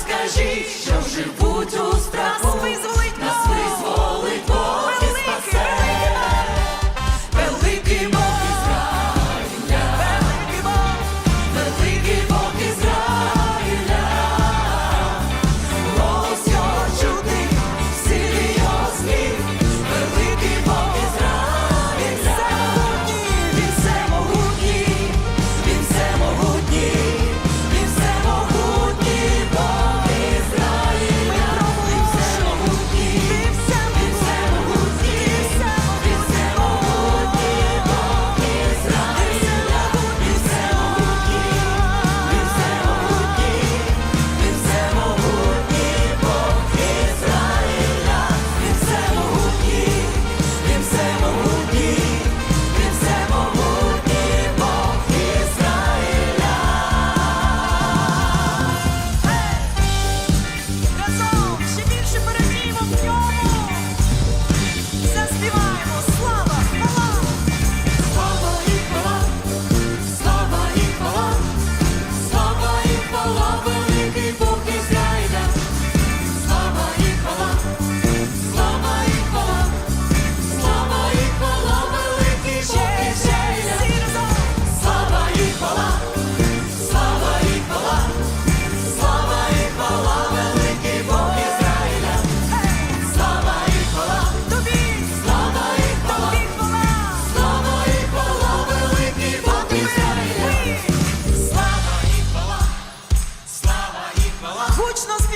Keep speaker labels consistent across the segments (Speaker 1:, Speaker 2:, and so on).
Speaker 1: скажи, що живуть у страху.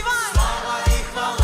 Speaker 1: 耍
Speaker 2: 花衣裳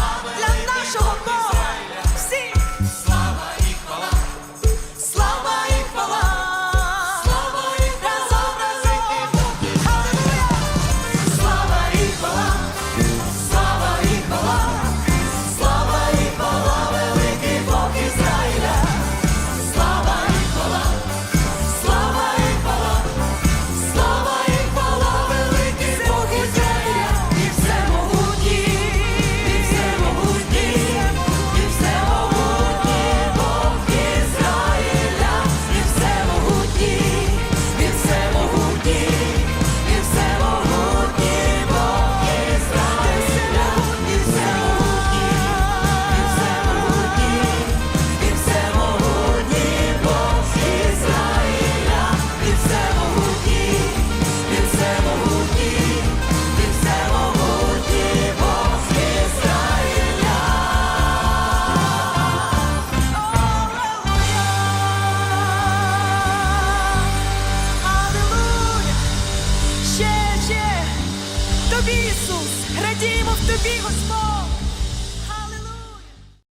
Speaker 2: тобі, Ісус, радіємо в тобі, Господь.